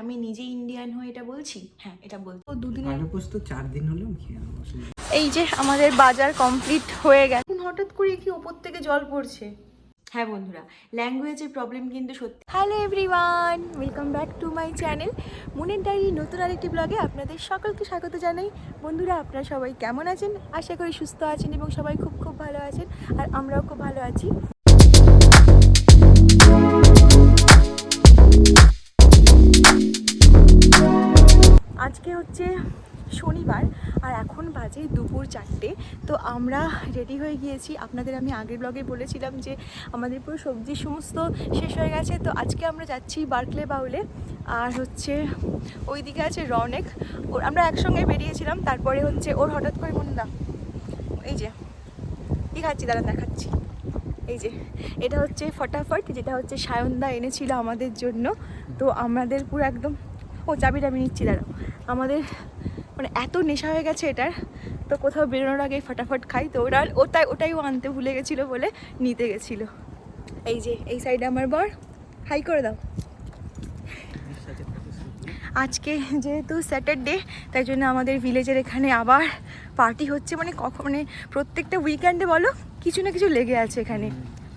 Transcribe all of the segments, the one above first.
আমি নিজে ইন্ডিয়ান হয়ে এটা বলছি? হ্যাঁ এটা বলছি। তো আলু পোস্ত চার দিন নেই। এই যে আমাদের বাজার কমপ্লিট হয়ে গেছে। এখন হঠাৎ করে কি ওপর থেকে জল পড়ছে? হ্যাঁ বন্ধুরা ল্যাঙ্গুয়েজের প্রবলেম কিন্তু সত্যি। Hello everyone welcome back to my channel মনের ডায়েরি নতুন আরেকটি ব্লগে আপনাদের সকলকে স্বাগত জানাই। বন্ধুরা আপনারা সবাই কেমন আছেন? আশা করি সুস্থ আছেন এবং সবাই খুব খুব ভালো আছেন আর আমরাও খুব ভালো আছি। আজকে হচ্ছে শনিবার আর এখন বাজে দুপুর চারটে। তো আমরা রেডি হয়ে গিয়েছি। আপনাদের আমি আগের ব্লগে বলেছিলাম যে আমাদের পুরো সবজি সমস্ত শেষ হয়ে গেছে। তো আজকে আমরা যাচ্ছি বার্কলে বাউলে। আর হচ্ছে ওই দিকে আছে রনেক ওর আমরা একসঙ্গে বেরিয়েছিলাম। তারপরে হচ্ছে ওর হঠাৎ করে মনে দাও এই যে, কী খাচ্ছি? দাঁড়া দেখাচ্ছি। এই যে, এটা হচ্ছে ফটাফট, যেটা হচ্ছে সায়নদা এনেছিল আমাদের জন্য। তো আমাদের পুরো একদম ও চাবিটা আমি নিচ্ছি দাঁড়াও। আমাদের মানে এত নেশা হয়ে গেছে এটার তো কোথাও বেরোনোর আগে ফটাফট খাই। তো ওরা ওটাই ওটাই ও আনতে ভুলে গেছিল বলে নিতে গেছিল। এই যে এই সাইডে আমার বর। হাই করে দাও। আজকে যেহেতু স্যাটারডে তাই জন্য আমাদের ভিলেজের এখানে আবার পার্টি হচ্ছে। মানে কখন মানে প্রত্যেকটা উইকেন্ডে বলো কিছু না কিছু লেগে আছে এখানে।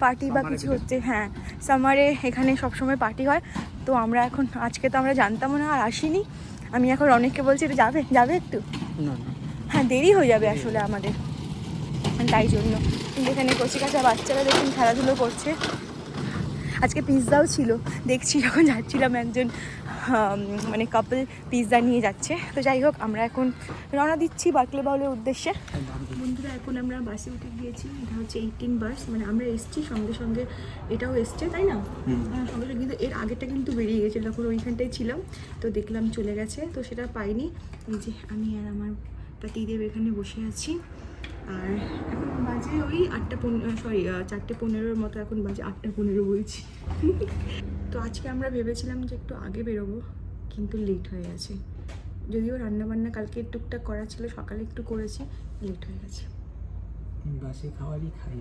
পার্টি বা কিছু হচ্ছে হ্যাঁ। সামারে এখানে সবসময় পার্টি হয়। তো আমরা এখন আজকে তো আমরা জানতামও না আর আসিনি। আমি এখন অনেককে বলছি এটা যাবে যাবে একটু? না না। হ্যাঁ দেরি হয়ে যাবে আসলে আমাদের। তাই জন্য। এখানে কচি কাঁচা বাচ্চারা দেখুন খেলাধুলো করছে। আজকে পিৎজাও ছিল। দেখছি যখন যাচ্ছিলাম একজন মানে কাপল পিৎজা নিয়ে যাচ্ছে। তো যাই হোক আমরা এখন রওনা দিচ্ছি বাকলে বাউলের উদ্দেশ্যে। বন্ধুরা এখন আমরা বাসে উঠে গিয়েছি। এটা হচ্ছে এইটিন বাস মানে আমরা এসছি সঙ্গে সঙ্গে এটাও এসছে তাই না? সঙ্গে সঙ্গে কিন্তু এর আগেটা কিন্তু বেরিয়ে গেছিল তখন ওইখানটায় ছিলাম। তো দেখলাম চলে গেছে তো সেটা পাইনি। এই যে আমি আর আমার পাতিদেব এখানে বসে আছি। আর এখন বাজে ওই আটটা পনেরো সরি চারটে পনেরোর মতো এখন বাজে আটটা পনেরো বলছি। তো আজকে আমরা ভেবেছিলাম যে একটু আগে বেরোবো কিন্তু লেট হয়ে গেছে। যদিও রান্নাবান্না কালকে টুকটাক করা ছিল সকালে একটু করেছি লেট হয়ে গেছে। বাসি খাই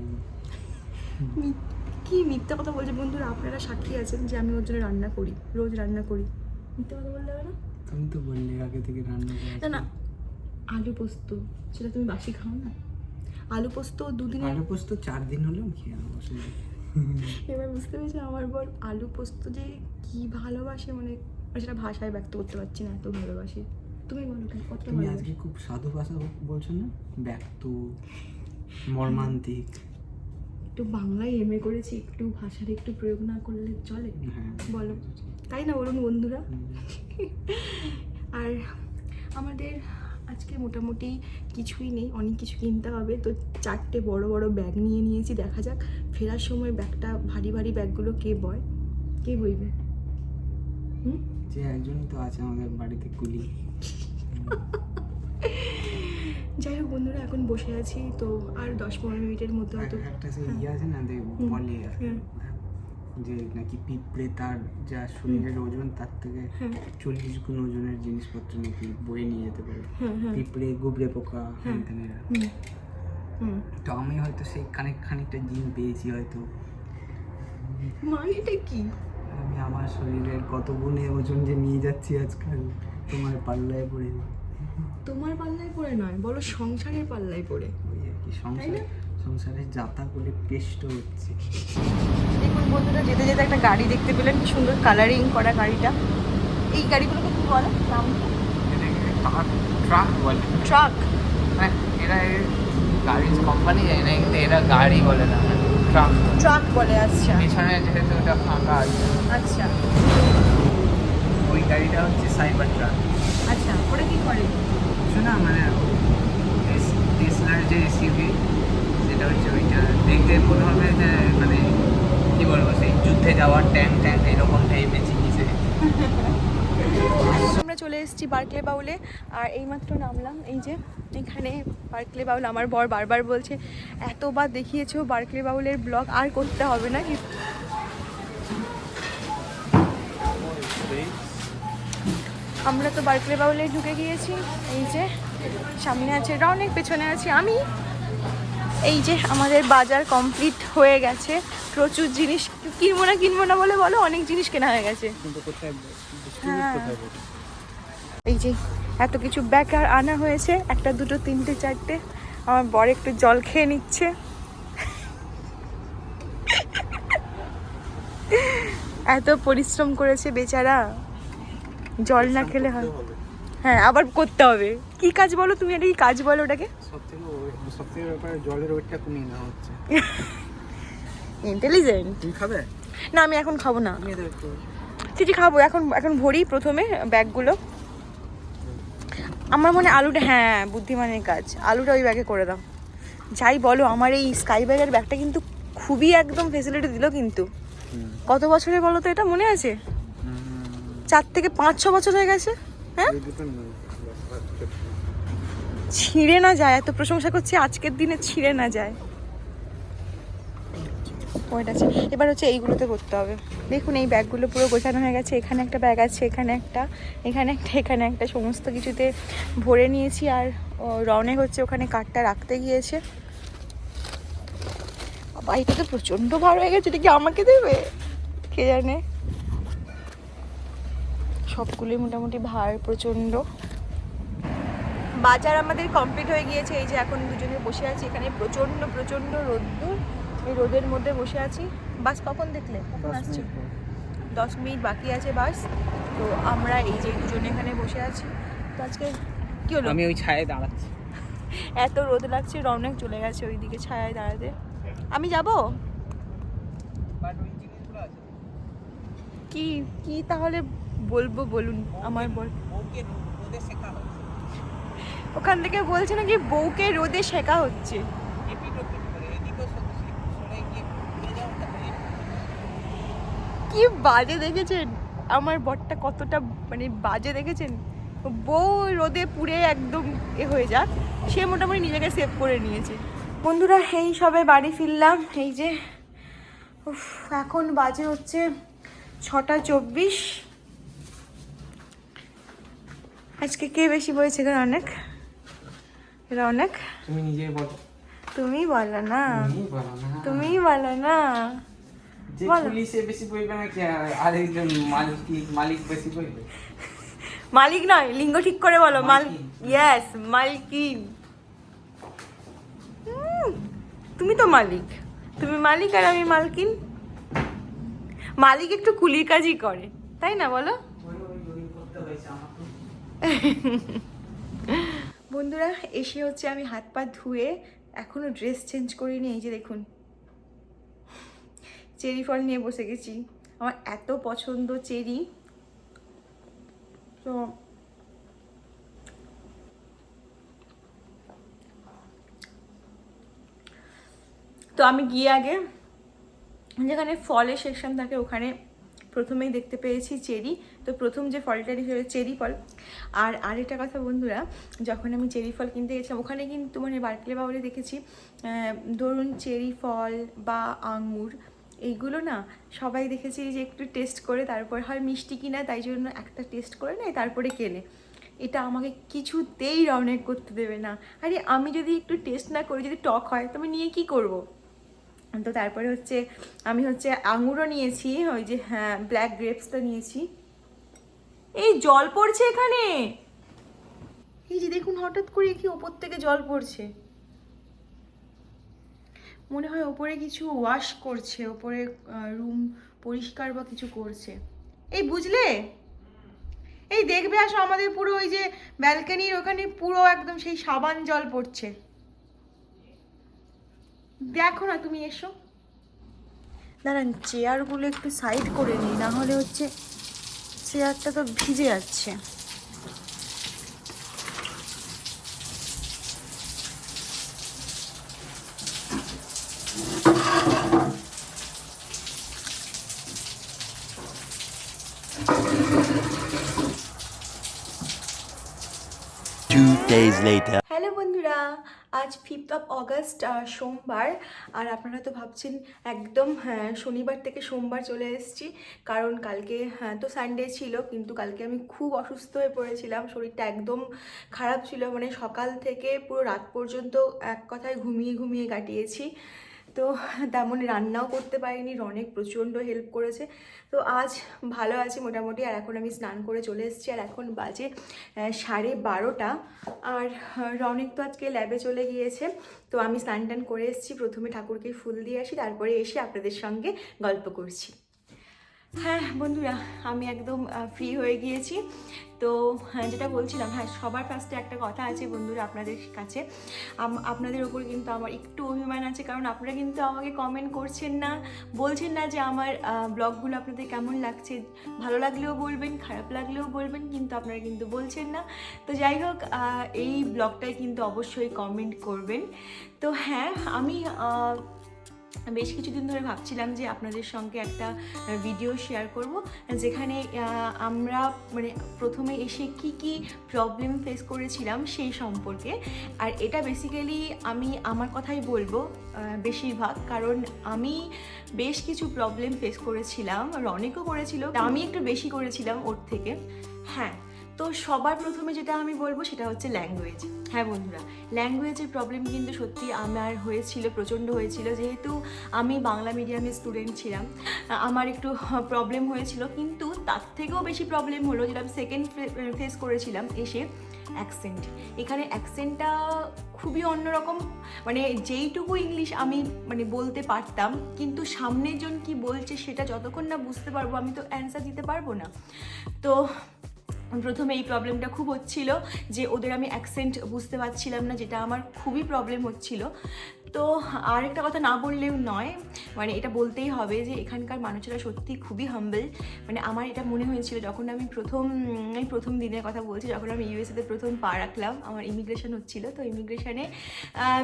কি মিথ্যা কথা বলছে? বন্ধুরা আপনারা সাক্ষী আছেন যে আমি ওর জন্য রান্না করি রোজ রান্না করি। মিথ্যা কথা বললে হবে না? তুমি তো বললে আগে থেকে রান্না না না আলু পোস্ত সেটা তুমি বাসি খাও না আলু পোস্ত দুদিন আলু পোস্ত চার দিন হলেও খেয়ে নেব এবার বুঝতে পেরেছি আমার বর আলু পোস্ত যে কি ভালোবাসে মানে সেটা ভাষায় ব্যক্ত করতে পারছি না এত ভালোবাসি। তুমি বলো কত তুমি আজকে খুব সাধু ভাষা বলছো না? ব্যক্ত মর্মান্তিক। একটু বাংলায় এমএ করেছি একটু ভাষার একটু প্রয়োগ না করলে চলে। হ্যাঁ বলো। তাই না বলুন বন্ধুরা? আর আমাদের আজকে মোটামুটি কিছুই নেই অনেক কিছু কিনতে হবে। তো চারটে বড় বড় ব্যাগ নিয়ে নিয়েছি দেখা যাক। ফেরার সময় ব্যাগটা ভারী ভারী ব্যাগগুলো কে বয়? কে বইবে? হুম? যে একজনই তো আছে আমাদের বাড়িতে কুলি। যাই হোক বন্ধুরা এখন বসে আছি। তো আর দশ পনেরো মিনিটের মধ্যে হয়তো একটা ইয়ে আছে না বলে। যে নাকি পিঁপড়ে তার যা শরীরের ওজন তার থেকে চল্লিশ গুণ ওজনের জিনিসপত্র নাকি বয়ে নিয়ে যেতে পারে। পিঁপড়ে গুবড়ে পোকা তো আমি হয়তো সেই খানিক খানিকটা জিন পেয়েছি হয়তো। মানেটা কি? আমি আমার শরীরের কত গুণে ওজন যে নিয়ে যাচ্ছি আজকাল তোমার পাল্লায় পড়ে। তোমার পাল্লায় পড়ে নয় বলো সংসারের পাল্লায় পড়ে। ওই আর কি সংসার। না? সংসারে যাতা করে পেষ্ট হচ্ছে। দেখুন বন্ধুরা যেতে যেতে একটা গাড়ি দেখতে পেলেন কি সুন্দর কালারিং করা গাড়িটা। এই গাড়িগুলোকে কি বলে? নাম ট্রাক বলে। ট্রাক মানে এরা গাড়ির কোম্পানি যায় না কিন্তু এরা গাড়ি বলে না ট্রাক ট্রাক বলে। আচ্ছা। পিছনে যেহেতু ওটা ফাঁকা আছে। আচ্ছা। ওই গাড়িটা হচ্ছে সাইবার ট্রাক আচ্ছা ওটা কি করে? শোনা মানে টেসলার যে এসইউভি সেটা হচ্ছে ওইটা। দেখতে মনে হবে যে মানে কি বলব, সেই যুদ্ধে যাওয়ার ট্যাঙ্ক ট্যাঙ্ক এরকম টাইপের জিনিসে আমরা চলে এসেছি বার্কলে বাউলে আর এইমাত্র নামলাম এই যে, এখানে বার্কলে বাউল আমার বর বারবার বলছে, এতবার দেখিয়েছো বার্কলে বাউলের ব্লগ, আর করতে হবে না কি? আমরা তো বার্কলে বাউলে ঢুকে গিয়েছি, এই যে, সামনে আছে রনেক পেছনে আছি আমি। এই যে আমাদের বাজার কমপ্লিট হয়ে গেছে। প্রচুর জিনিস কিনবো না কিনবো না বলে বলো অনেক জিনিস কেনা হয়ে গেছে। হ্যাঁ। এই যে এত কিছু আর আনা হয়েছে একটা দুটো তিনটে চারটে। আমার বর একটু জল খেয়ে নিচ্ছে। এত পরিশ্রম করেছে বেচারা। জল না খেলে হয়। হ্যাঁ আবার করতে হবে। কি কাজ বলো তুমি? এটা কি কাজ বলো ওটাকে? সব থেকে সব থেকে ব্যাপারে জলের ওয়েটটা কমিয়ে নেওয়া হচ্ছে। ইন্টেলিজেন্ট তুমি খাবে? না আমি এখন খাব না। নিয়ে একটু। চিঠি খাব। এখন এখন ভরি প্রথমে ব্যাগগুলো। আমার মনে আলুটা হ্যাঁ বুদ্ধিমানের কাজ। আলুটা ওই ব্যাগে করে দাও। যাই বলো আমার এই স্কাই ব্যাগের ব্যাগটা কিন্তু খুবই একদম ফেসিলিটি দিল কিন্তু। কত বছরের বলো তো এটা মনে আছে? চার থেকে পাঁচ ছ বছর হয়ে গেছে। হ্যাঁ? ছিঁড়ে না যায়, এত প্রশংসা করছি, আজকের দিনে ছিঁড়ে না যায়। ওইটা আছে। এবার হচ্ছে এইগুলোতে করতে হবে। দেখুন, এই ব্যাগগুলো পুরো গোছানো হয়ে গেছে। এখানে একটা ব্যাগ আছে, এখানে একটা এখানে একটা এখানে একটা। সমস্ত কিছুতে ভরে নিয়েছি আর রনে হচ্ছে ওখানে কাঠটা রাখতে গিয়েছে। বাবা, এটা তো প্রচণ্ড ভার হয়ে গেছে, এটা কি আমাকে দেবে? কে জানে? সবগুলোই মোটামুটি ভার, প্রচণ্ড। বাজার আমাদের কমপ্লিট হয়ে গিয়েছে। এই যে এখন দুজনে বসে আছি এখানে। প্রচণ্ড প্রচণ্ড রোদ্দুর। এই রোদের মধ্যে বসে আছি। বাস কখন দেখলে? কখন আসছে? দশ মিনিট বাকি আছে বাস। তো আমরা এই যে দুজনে এখানে বসে আছি। তো আজকে কি হলো? আমি ওই ছায়ে দাঁড়াচ্ছি। এত রোদ লাগছে রৌনক চলে গেছে ওইদিকে ছায়ায় দাঁড়াতে। আমি যাব? ওই কি কি তাহলে বলব বলুন আমার বল। ওকে রোদে শেখা ওখান থেকে বলছে নাকি বউকে রোদে শেখা হচ্ছে। কি বাজে দেখেছেন? আমার বরটা কতটা মানে বাজে দেখেছেন? বউ রোদে পুড়ে একদম এ হয়ে যাক, সে মোটামুটি নিজেকে সেভ করে নিয়েছে। বন্ধুরা, এই সবে বাড়ি ফিরলাম, এই যে এখন বাজে হচ্ছে ছটা চব্বিশ। আজকে কে বেশি বলেছে অনেক? এটা অনেক তুমি নিজেই বলো। তুমি বলো না। তুমি বলো না। বলো যে পুলিশে বেশি বইবে না কি আরেকজন মালিক মালিক বেশি বইবে মালিক নয় লিঙ্গ ঠিক করে বলো। মাল ইয়েস মালকিন। হুম, তুমি তো মালিক। তুমি মালিক আর আমি মালকিন। মালিক একটু কুলির কাজই করে তাই না বলো ওই ওই ওই করতে হয়েছে আমাকে বন্ধুরা, এসে হচ্ছে আমি হাত পা ধুয়ে এখনও ড্রেস চেঞ্জ করিনি। এই যে দেখুন, চেরি ফল নিয়ে বসে গেছি। আমার এত পছন্দ চেরি। তো তো আমি গিয়ে আগে যেখানে ফলের সেকশন থাকে, ওখানে প্রথমেই দেখতে পেয়েছি চেরি। তো প্রথম যে ফলটারই হলো চেরি ফল। আর আরেকটা কথা বন্ধুরা, যখন আমি চেরি ফল কিনতে গেছিলাম, ওখানে কিন্তু মানে বার্কলে বাউলে দেখেছি ধরুন চেরি ফল বা আঙুর, এইগুলো না সবাই দেখেছি যে একটু টেস্ট করে, তারপর হয় মিষ্টি কিনা, তাই জন্য একটা টেস্ট করে নেয়, তারপরে কেনে। এটা আমাকে কিছুতেই রওনেক করতে দেবে না। আরে আমি যদি একটু টেস্ট না করি, যদি টক হয়, তো আমি নিয়ে কি করব? তো তারপরে হচ্ছে আমি হচ্ছে আঙুরও নিয়েছি, ওই যে হ্যাঁ ব্ল্যাক গ্রেপসটা নিয়েছি। এই জল পড়ছে এখানে! এই যে দেখুন, হঠাৎ করে কি ওপর থেকে জল পড়ছে। মনে হয় ওপরে কিছু ওয়াশ করছে, ওপরে রুম পরিষ্কার বা কিছু করছে। এই বুঝলে? এই দেখবে আসো আমাদের পুরো ওই যে ব্যালকানির ওখানে পুরো একদম সেই সাবান জল পড়ছে। দেখো না তুমি এসো দাঁড়ান চেয়ারগুলো একটু সাইড করে নিই না হলে হচ্ছে চেয়ারটা তো ভিজে যাচ্ছে Two days later. আজ ফিফথ অফ অগস্ট সোমবার। আর আপনারা তো ভাবছেন একদম হ্যাঁ শনিবার থেকে সোমবার চলে এসেছি। কারণ কালকে হ্যাঁ তো সানডে ছিল, কিন্তু কালকে আমি খুব অসুস্থ হয়ে পড়েছিলাম। শরীরটা একদম খারাপ ছিল। মানে সকাল থেকে পুরো রাত পর্যন্ত এক কথায় ঘুমিয়ে ঘুমিয়ে কাটিয়েছি। তো তেমন রান্নাও করতে পারিনি, রনেক প্রচণ্ড হেল্প করেছে। তো আজ ভালো আছি মোটামুটি, আর এখন আমি স্নান করে চলে এসেছি, আর এখন বাজে সাড়ে বারোটা। আর রনিক তো আজকে ল্যাবে চলে গিয়েছে, তো আমি স্নান টান করে এসেছি, প্রথমে ঠাকুরকে ফুল দিয়ে আসি, তারপরে এসে আপনাদের সঙ্গে গল্প করছি। হ্যাঁ বন্ধুরা, আমি একদম ফ্রি হয়ে গিয়েছি। তো হ্যাঁ যেটা বলছিলাম হ্যাঁ সবার ফার্স্টে একটা কথা আছে বন্ধুরা আপনাদের কাছে। আপনাদের ওপর কিন্তু আমার একটু অভিমান আছে, কারণ আপনারা কিন্তু আমাকে কমেন্ট করছেন না, বলছেন না যে আমার ব্লগগুলো আপনাদের কেমন লাগছে। ভালো লাগলেও বলবেন, খারাপ লাগলেও বলবেন, কিন্তু আপনারা কিন্তু বলছেন না। তো যাই হোক এই ব্লগটায় কিন্তু অবশ্যই কমেন্ট করবেন। তো হ্যাঁ আমি বেশ কিছুদিন ধরে ভাবছিলাম যে আপনাদের সঙ্গে একটা ভিডিও শেয়ার করব, যেখানে আমরা মানে প্রথমে এসে কি কি প্রবলেম ফেস করেছিলাম সেই সম্পর্কে। আর এটা বেসিক্যালি আমি আমার কথাই বলব বেশিরভাগ। কারণ আমি বেশ কিছু প্রবলেম ফেস করেছিলাম, আর অনেকও করেছিল। আমি একটু বেশি করেছিলাম ওর থেকে। হ্যাঁ তো সবার প্রথমে যেটা আমি বলব সেটা হচ্ছে ল্যাঙ্গুয়েজ হ্যাঁ বন্ধুরা ল্যাঙ্গুয়েজের প্রবলেম কিন্তু সত্যি আমার হয়েছিল, প্রচণ্ড হয়েছিল। যেহেতু আমি বাংলা মিডিয়ামের স্টুডেন্ট ছিলাম, আমার একটু প্রবলেম হয়েছিল। কিন্তু তার থেকেও বেশি প্রবলেম হলো যেটা আমি সেকেন্ড ফেস করেছিলাম এসে অ্যাকসেন্ট এখানে অ্যাকসেন্টটা খুবই অন্যরকম মানে যেইটুকু ইংলিশ আমি মানে বলতে পারতাম, কিন্তু সামনের জন কি বলছে সেটা যতক্ষণ না বুঝতে পারব, আমি তো অ্যান্সার দিতে পারব না। তো প্রথমে এই প্রবলেমটা খুব হচ্ছিল যে ওদের আমি অ্যাকসেন্ট বুঝতে পারছিলাম না, যেটা আমার খুবই প্রবলেম হচ্ছিল। তো আরেকটা কথা না বললেও নয় মানে এটা বলতেই হবে যে এখানকার মানুষেরা সত্যি খুবই হাম্বল মানে আমার এটা মনে হয়েছিল যখন আমি প্রথম প্রথম দিনের কথা বলছি, যখন আমি ইউএসএতে প্রথম পা রাখলাম, আমার ইমিগ্রেশন হচ্ছিল। তো ইমিগ্রেশনে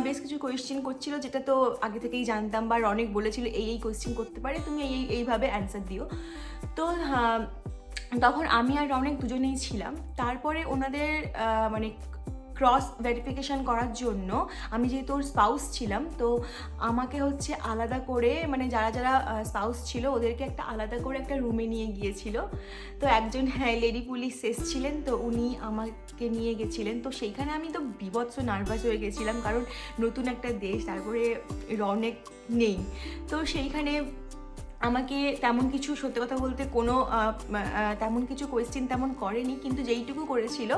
বেশ কিছু কোয়েশ্চেন করছিল, যেটা তো আগে থেকেই জানতাম বা অনেক বলেছিল, এই এই কোয়েশ্চেন করতে পারে, তুমি এই, এই- এইভাবে অ্যান্সার দিও। তো তখন আমি আর রনেক দুজনেই ছিলাম। তারপরে ওনাদের মানে ক্রস ভেরিফিকেশন করার জন্য আমি যেহেতু ওর স্পাউস ছিলাম, তো আমাকে হচ্ছে আলাদা করে মানে যারা যারা স্পাউস ছিল ওদেরকে একটা আলাদা করে একটা রুমে নিয়ে গিয়েছিল। তো একজন হ্যাঁ লেডি পুলিশ এসছিলেন, তো উনি আমাকে নিয়ে গেছিলেন। তো সেইখানে আমি তো বিভৎস নার্ভাস হয়ে গেছিলাম, কারণ নতুন একটা দেশ, তারপরে রনেক নেই। তো সেইখানে আমাকে তেমন কিছু, সত্যি কথা বলতে কোনো তেমন কিছু কোয়েশ্চেন তেমন করেনি, কিন্তু যেইটুকু করেছিল,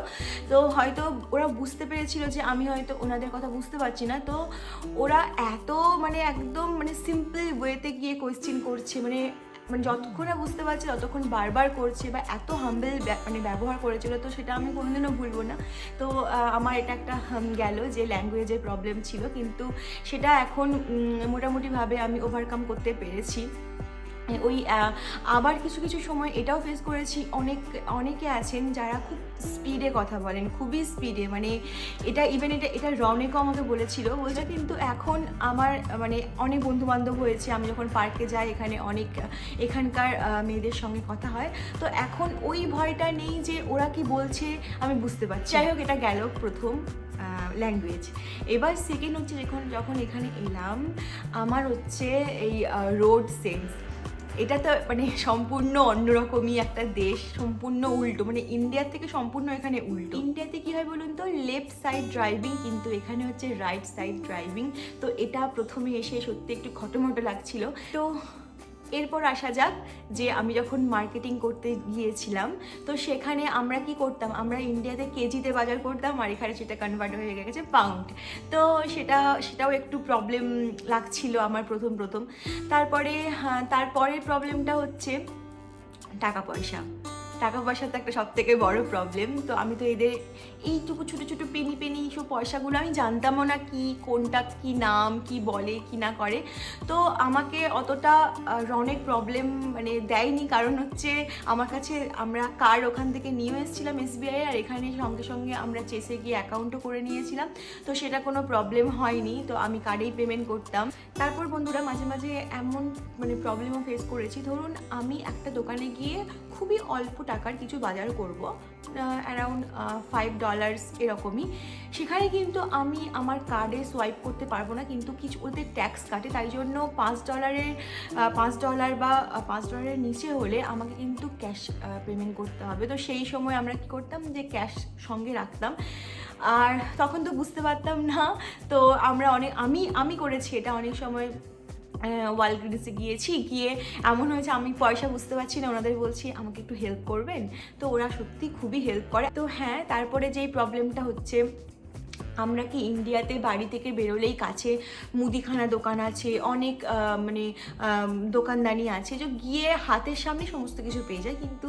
তো হয়তো ওরা বুঝতে পেরেছিল যে আমি হয়তো ওনাদের কথা বুঝতে পারছি না। তো ওরা এত মানে একদম মানে সিম্পল ওয়েতে গিয়ে কোয়েশ্চেন করছে মানে মানে যতক্ষণ বুঝতে পারছি, ততক্ষণ বারবার করছে বা এত হাম্বেল মানে ব্যবহার করেছিল, তো সেটা আমি কোনোদিনও ভুলবো না। তো আমার এটা একটা গেল যে ল্যাঙ্গুয়েজের প্রবলেম ছিল, কিন্তু সেটা এখন মোটামুটিভাবে আমি ওভারকাম করতে পেরেছি। ওই আবার কিছু কিছু সময় এটাও ফেস করেছি। অনেক, অনেকে আছেন যারা খুব স্পিডে কথা বলেন, খুবই স্পিডে মানে এটা ইভেন এটা এটা রনেকও আমাকে বলেছিল, বলছে কিন্তু এখন আমার মানে অনেক বন্ধু বান্ধব হয়েছে, আমি যখন পার্কে যাই, এখানে অনেক, এখানকার মেয়েদের সঙ্গে কথা হয়। তো এখন ওই ভয়টা নেই যে ওরা কি বলছে, আমি বুঝতে পারছি। যাই হোক, এটা গেল প্রথম ল্যাঙ্গুয়েজ এবার সেকেন্ড হচ্ছে যখন যখন এখানে এলাম, আমার হচ্ছে এই রোড সেন্স এটা তো মানে সম্পূর্ণ অন্যরকমই একটা দেশ, সম্পূর্ণ উল্টো। মানে ইন্ডিয়ার থেকে সম্পূর্ণ এখানে উল্টো। ইন্ডিয়াতে কী হয় বলুন তো? লেফট সাইড ড্রাইভিং কিন্তু এখানে হচ্ছে রাইট সাইড ড্রাইভিং তো এটা প্রথমে এসে সত্যি একটু খটোমটো লাগছিল। তো এরপর আসা যাক যে আমি যখন মার্কেটিং করতে গিয়েছিলাম তো সেখানে আমরা কি করতাম? আমরা ইন্ডিয়াতে কেজিতে বাজার করতাম আর এখানে সেটা কনভার্ট হয়ে গেছে পাউন্ড তো সেটা সেটাও একটু প্রবলেম লাগছিল আমার প্রথম প্রথম। তারপরে হ্যাঁ, তারপরের প্রবলেমটা হচ্ছে টাকা পয়সা। টাকা পয়সা তো একটা সব থেকে বড় প্রবলেম তো আমি তো এদের এইটুকু ছোটো ছোটো পেনি পেনি এইসব পয়সাগুলো আমি জানতামও না কি, কোনটা কি নাম, কি বলে, কি না করে। তো আমাকে অতটা অনেক প্রবলেম মানে দেয়নি, কারণ হচ্ছে আমার কাছে আমরা কার্ড ওখান থেকে নিয়েও এসেছিলাম এসবিআই, আর এখানে সঙ্গে সঙ্গে আমরা চেসে গিয়ে অ্যাকাউন্টও করে নিয়েছিলাম, তো সেটা কোনো প্রবলেম হয়নি, তো আমি কার্ডেই পেমেন্ট করতাম। তারপর বন্ধুরা মাঝে মাঝে এমন মানে প্রবলেমও ফেস করেছি। ধরুন আমি একটা দোকানে গিয়ে খুবই অল্প টাকার কিছু বাজার করব অ্যারাউন্ড ফাইভ ডলার্স এরকমই। সেখানে কিন্তু আমি আমার কার্ডে সোয়াইপ করতে পারব না, কিন্তু কিছু ওদের ট্যাক্স কাটে, তাই জন্য পাঁচ ডলারের পাঁচ ডলার বা পাঁচ ডলারের নিচে হলে আমাকে কিন্তু ক্যাশ পেমেন্ট করতে হবে। তো সেই সময় আমরা কী করতাম যে ক্যাশ সঙ্গে রাখতাম। আর তখন তো বুঝতে পারতাম না, তো আমরা অনেক, আমি আমি করেছি এটা অনেক সময়। ওয়ালগ্রিডসে গিয়েছি, গিয়ে এমন হয়েছে, আমি পয়সা বুঝতে পারছি না, ওনাদের বলছি, আমাকে একটু হেল্প করবেন? তো ওরা সত্যি খুবই হেল্প করে। তো হ্যাঁ তারপরে যেই প্রবলেমটা হচ্ছে, আমরা কি ইন্ডিয়াতে বাড়ি থেকে বেরোলেই কাছে মুদিখানা দোকান আছে, অনেক মানে দোকানদানি আছে, যে গিয়ে হাতের সামনে সমস্ত কিছু পেয়ে যায়। কিন্তু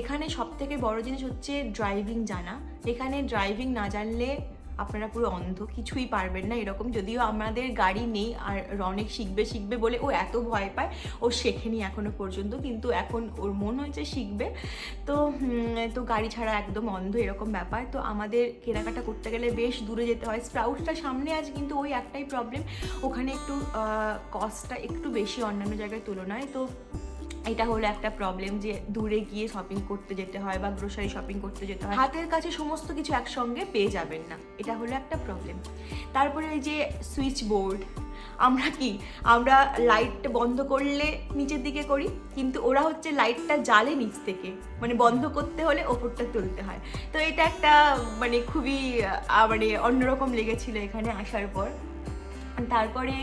এখানে সব থেকে বড় জিনিস হচ্ছে ড্রাইভিং জানা। এখানে ড্রাইভিং না জানলে আপনারা পুরো অন্ধ কিছুই পারবেন না, এরকম যদিও আমাদের গাড়ি নেই, আর রনেক শিখবে শিখবে বলে ও এত ভয় পায়, ও শেখেনি এখনও পর্যন্ত, কিন্তু এখন ওর মন হয়েছে শিখবে। তো তো গাড়ি ছাড়া একদম অন্ধ এরকম ব্যাপার। তো আমাদের কেনাকাটা করতে গেলে বেশ দূরে যেতে হয়। স্প্রাউটটা সামনে আছে, কিন্তু ওই একটাই প্রবলেম ওখানে একটু কস্টটা একটু বেশি অন্যান্য জায়গায় তুলনায়। তো এটা হলো একটা প্রবলেম যে দূরে গিয়ে শপিং করতে যেতে হয় বা গ্রোসারি শপিং করতে যেতে হয়। হাতের কাছে সমস্ত কিছু একসঙ্গে পেয়ে যাবেন না। এটা হলো একটা প্রবলেম তারপরে ওই যে সুইচ বোর্ড আমরা কি? আমরা লাইট বন্ধ করলে নিচের দিকে করি, কিন্তু ওরা হচ্ছে লাইটটা জ্বালে নিচ থেকে। মানে বন্ধ করতে হলে ওপরটা তুলতে হয়। তো এটা একটা মানে খুবই মানে অন্যরকম লেগেছিল এখানে আসার পর। তারপরে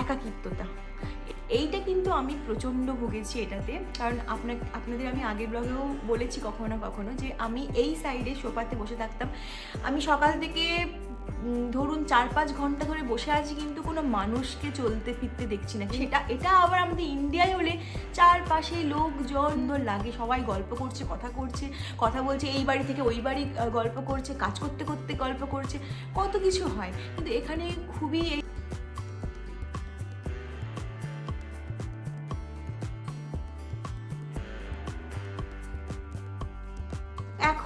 একাকিত্বতা। এইটা কিন্তু আমি প্রচণ্ড ভুগেছি এটাতে। কারণ আপনার আপনাদের আমি আগের ব্লগেও বলেছি কখনো কখনো যে আমি এই সাইডে সোফাতে বসে থাকতাম। আমি সকাল থেকে ধরুন চার পাঁচ ঘণ্টা ধরে বসে আছি কিন্তু কোনো মানুষকে চলতে ফিরতে দেখছি না। সেটা এটা আবার আমাদের ইন্ডিয়ায় হলে চারপাশে লোকজন লাগে, সবাই গল্প করছে, কথা করছে, কথা বলছে, এই বাড়ি থেকে ওই বাড়ি গল্প করছে, কাজ করতে করতে গল্প করছে, কত কিছু হয়। কিন্তু এখানে খুবই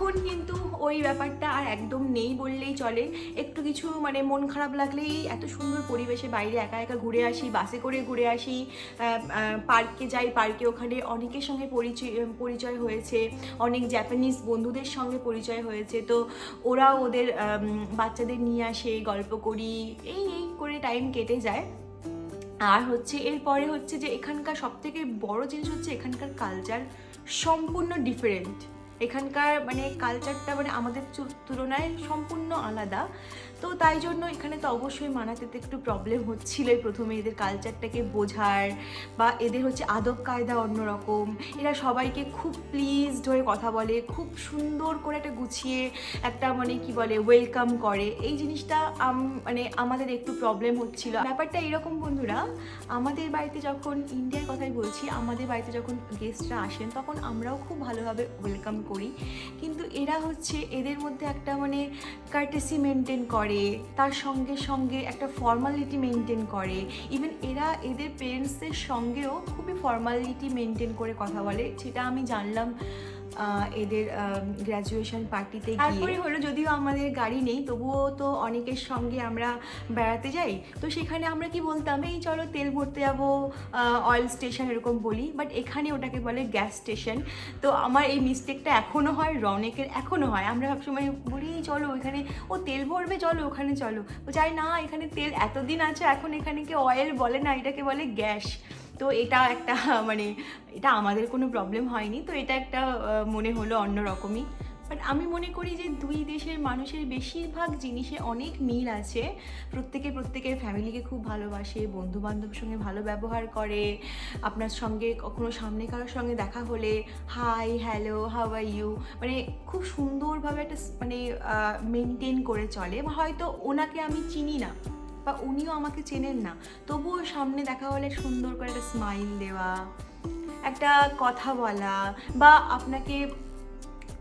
এখন কিন্তু ওই ব্যাপারটা আর একদম নেই বললেই চলে। একটু কিছু মানে মন খারাপ লাগলেই এত সুন্দর পরিবেশে বাইরে একা একা ঘুরে আসি, বাসে করে ঘুরে আসি। পার্কে যাই, পার্কে ওখানে অনেকের সঙ্গে পরিচয় পরিচয় হয়েছে, অনেক জাপানিজ বন্ধুদের সঙ্গে পরিচয় হয়েছে। তো ওরা ওদের বাচ্চাদের নিয়ে আসে, গল্প করি, এই এই করে টাইম কেটে যায়। আর হচ্ছে এরপরে হচ্ছে যে এখানকার সবথেকে বড় জিনিস হচ্ছে এখানকার কালচার সম্পূর্ণ ডিফারেন্ট এখানকার মানে কালচারটা মানে আমাদের তুলনায় সম্পূর্ণ আলাদা। তো তাই জন্য এখানে তো অবশ্যই মানাতে তো একটু প্রবলেম হচ্ছিলই প্রথমে এদের কালচারটাকে বোঝার বা এদের হচ্ছে আদব কায়দা অন্যরকম। এরা সবাইকে খুব প্লিজড হয়ে কথা বলে, খুব সুন্দর করে একটা গুছিয়ে একটা মানে কি বলে ওয়েলকাম করে। এই জিনিসটা মানে আমাদের একটু প্রবলেম হচ্ছিল। ব্যাপারটা এরকম বন্ধুরা, আমাদের বাড়িতে যখন ইন্ডিয়ার কথাই বলছি, আমাদের বাড়িতে যখন গেস্টরা আসেন, তখন আমরাও খুব ভালোভাবে ওয়েলকাম করি কিন্তু এরা হচ্ছে এদের মধ্যে একটা মানে কার্টেসি মেনটেন করে, তার সঙ্গে সঙ্গে একটা ফর্মালিটি মেনটেন করে। ইভেন এরা এদের পেরেন্টসদের সঙ্গেও খুবই ফর্মালিটি মেনটেন করে কথা বলে, সেটা আমি জানলাম এদের গ্র্যাজুয়েশন পার্টিতে তারপরে হলো যদিও আমাদের গাড়ি নেই, তবুও তো অনেকের সঙ্গে আমরা বেড়াতে যাই। তো সেখানে আমরা কি বলতাম, এই চলো তেল ভরতে যাব অয়েল স্টেশন এরকম বলি। বাট এখানে ওটাকে বলে গ্যাস স্টেশন তো আমার এই মিস্টেকটা এখনও হয়, রনেকের এখনও হয়। আমরা সবসময় বলি, "এই চলো ওইখানে। ও, তেল ভরবে? চলো ওখানে চলো। ও, চাই না, এখানে তেল এতদিন আছে, এখন এখানে কি অয়েল বলে না, এটাকে বলে গ্যাস তো এটা একটা মানে এটা আমাদের কোনো প্রবলেম হয়নি। তো এটা একটা মনে হলো অন্যরকমই। বাট আমি মনে করি যে দুই দেশের মানুষের বেশিরভাগ জিনিসে অনেক মিল আছে। প্রত্যেকে প্রত্যেকের ফ্যামিলিকে খুব ভালোবাসে বন্ধু বান্ধবের সঙ্গে ভালো ব্যবহার করে, আপনার সঙ্গে কখনো সামনে কারোর সঙ্গে দেখা হলে hi hello how are you মানে খুব সুন্দরভাবে একটা মানে মেনটেন করে চলে। হয়তো ওনাকে আমি চিনি না। বা উনিও আমাকে চেনেন না তবুও সামনে দেখা হলে সুন্দর করে একটা স্মাইল দেওয়া একটা কথা বলা বা আপনাকে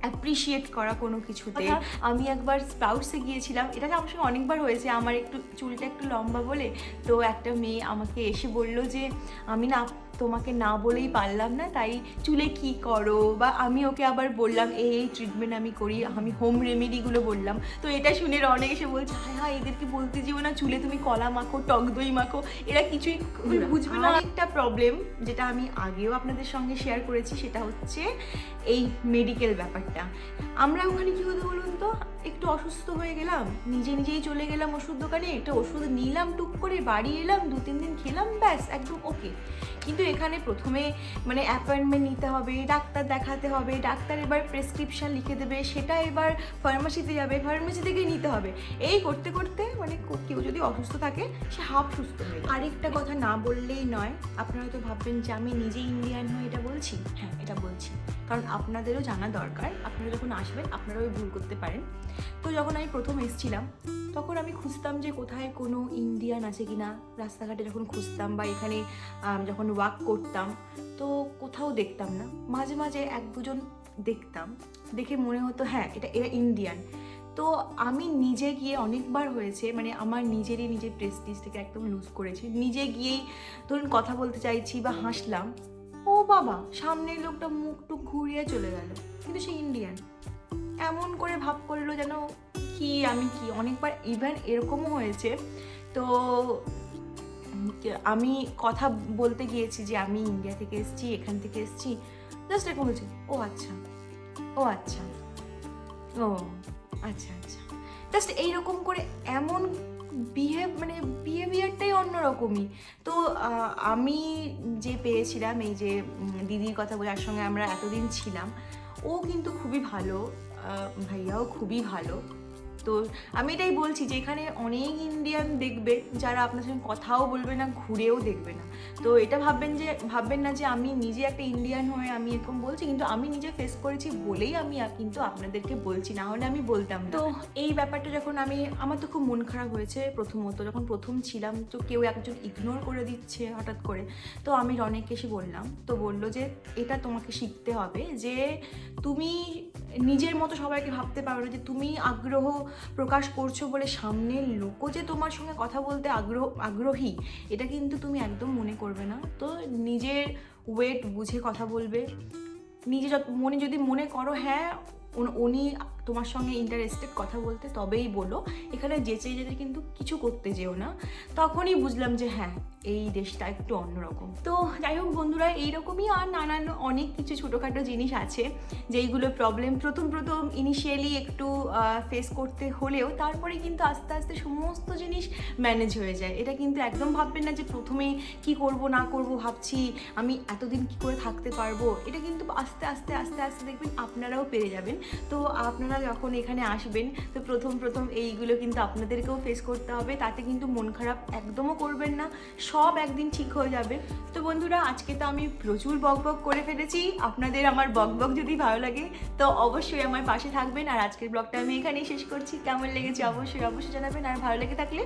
অ্যাপ্রিসিয়েট করা কোনো কিছুতে। আমি একবার স্প্রাউটসে গিয়েছিলাম এটা আমার সঙ্গে অনেকবার হয়েছে আমার একটু চুলটা একটু লম্বা বলে তো একটা মেয়ে আমাকে এসে বলল যে আমি না তোমাকে না বলেই পারলাম না তাই চুলে কি করো? বা আমি ওকে আবার বললাম এই এই ট্রিটমেন্ট আমি করি আমি হোম রেমেডিগুলো বললাম। তো এটা শুনে অনেক এসে বলছে হ্যাঁ হ্যাঁ এদেরকে বলতে যেও না চুলে তুমি কলা মাখো টক দই মাখো এরা কিছুই বুঝবে না। একটা প্রবলেম যেটা আমি আগেও আপনাদের সঙ্গে শেয়ার করেছি সেটা হচ্ছে এই মেডিকেল ব্যাপারটা। আমরা ওখানে কি হতো বলুন তো? একটু অসুস্থ হয়ে গেলাম, নিজে নিজেই চলে গেলাম ওষুধ দোকানে, একটা ওষুধ নিলাম, টুক করে বাড়ি এলাম, দু তিন দিন খেলাম, ব্যাস, একদম ওকে কিন্তু এখানে প্রথমে মানে অ্যাপয়েন্টমেন্ট নিতে হবে, ডাক্তার দেখাতে হবে, ডাক্তার এবার প্রেসক্রিপশান লিখে দেবে, সেটা এবার ফার্মাসিতে যাবে ফার্মাসি থেকে নিতে হবে। এই করতে করতে মানে কেউ যদি অসুস্থ থাকে, সে হাফ সুস্থ হয়ে। আরেকটা কথা না বললেই নয়, আপনারা তো ভাববেন যে আমি নিজে ইন্ডিয়ান হয়ে এটা বলছি? হ্যাঁ এটা বলছি। কারণ আপনাদেরও জানা দরকার, আপনারা যখন আসবেন, আপনারাও ভুল করতে পারেন। তো যখন আমি প্রথম এসেছিলাম, তখন আমি খুঁজতাম যে কোথায় কোনো ইন্ডিয়ান আছে কি না রাস্তাঘাটে যখন খুঁজতাম বা এখানে যখন ওয়াক করতাম, তো কোথাও দেখতাম না। মাঝে মাঝে এক দুজন দেখতাম, দেখে মনে হতো হ্যাঁ এটা এরা ইন্ডিয়ান তো আমি নিজে গিয়ে অনেকবার হয়েছে মানে আমার নিজেরই নিজের প্রেস্টিজ থেকে একদম লুজ করেছি। নিজে গিয়েই ধরুন কথা বলতে চাইছি বা হাসলাম ও বাবা, সামনের লোকটা মুখ টুক ঘুরিয়ে চলে গেল, কিন্তু সে ইন্ডিয়ান এমন করে ভাব করল যেন কি, আমি কি? অনেকবার ইভেন এরকমও হয়েছে। তো আমি কথা বলতে গিয়েছি যে আমি ইন্ডিয়া থেকে এসেছি, এখান থেকে এসেছি। জাস্ট এরকম বলছে ও আচ্ছা ও আচ্ছা। ও আচ্ছা আচ্ছা। জাস্ট এইরকম করে এমন বিহেভ মানে বিহেভিয়ারটাই অন্যরকমই। তো আমি যে পেয়েছিলাম, এই যে দিদির কথা বলে সঙ্গে আমরা এতদিন ছিলাম, ও কিন্তু খুবই ভালো ভাইয়াও খুবই ভালো। তো আমি এটাই বলছি যে এখানে অনেক ইন্ডিয়ান দেখবে যারা আপনার সঙ্গে কথাও বলবে না, ঘুরেও দেখবে না। তো এটা ভাববেন যে, ভাববেন না যে আমি নিজে একটা ইন্ডিয়ান হয়ে আমি এরকম বলছি, কিন্তু আমি নিজে ফেস করেছি বলেই আমি কিন্তু আপনাদেরকে বলছি, না হলে আমি বলতাম তো এই ব্যাপারটা যখন আমি, আমার তো খুব মন খারাপ হয়েছে প্রথমত, যখন প্রথম ছিলাম তো কেউ একজন ইগনোর করে দিচ্ছে হঠাৎ করে, তো আমি রনেককে এসে বললাম, তো বলল যে, এটা তোমাকে শিখতে হবে যে, তুমি নিজের মতো সবাইকে ভাবতে পারো যে তুমি আগ্রহ প্রকাশ করছ বলে সামনের লোকও যে তোমার সঙ্গে কথা বলতে আগ্রহ, আগ্রহী, এটা কিন্তু তুমি একদম মনে করবে না। তো নিজের ওয়েট বুঝে কথা বলবে। নিজে যত, মনে যদি মনে করো হ্যাঁ উনি তোমার সঙ্গে ইন্টারেস্টেড কথা বলতে তবেই বলো। এখানে যেচে যেতে কিন্তু কিছু করতে যেও না। তখনই বুঝলাম যে হ্যাঁ এই দেশটা একটু অন্যরকম। তো যাই হোক বন্ধুরা, এইরকমই আর নানান অনেক কিছু ছোটোখাটো জিনিস আছে, যেইগুলো প্রবলেম প্রথম প্রথম ইনিশিয়ালি একটু ফেস করতে হলেও তারপরে কিন্তু আস্তে আস্তে সমস্ত জিনিস ম্যানেজ হয়ে যায়। এটা কিন্তু একদম ভাববেন না যে প্রথমে কি করব, না করব, ভাবছি আমি এতদিন কি করে থাকতে পারব। এটা কিন্তু আস্তে আস্তে আস্তে আস্তে দেখবেন আপনারাও পেরে যাবেন। তো আপনারা যখন এখানে আসবেন, তো প্রথম প্রথম এইগুলো কিন্তু আপনাদেরকেও ফেস করতে হবে। তাতে কিন্তু মন খারাপ একদমও করবেন না, সব একদিন ঠিক হয়ে যাবে। তো বন্ধুরা, আজকে তো আমি প্রচুর বক বক করে ফেলেছি। আপনাদের আমার বক বক যদি ভালো লাগে, তো অবশ্যই আমার পাশে থাকবেন। আর আজকের ব্লগটা আমি এখানেই শেষ করছি। কেমন লেগেছে অবশ্যই অবশ্যই জানাবেন। আর ভালো লেগে থাকলে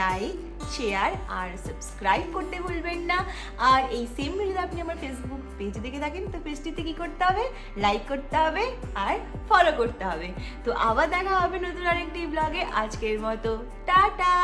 লাইক শেয়ার আর সাবস্ক্রাইব করতে ভুলবেন না। আর এই সেম ভিডিও আপনি আমার ফেসবুক পেজে দেখে থাকেন, তো পেজটিতে কী করতে হবে? লাইক করতে হবে আর ফলো করতে হবে। তো আবার দেখা হবে নতুন আরেকটি ব্লগে আজকের মতো টাটা!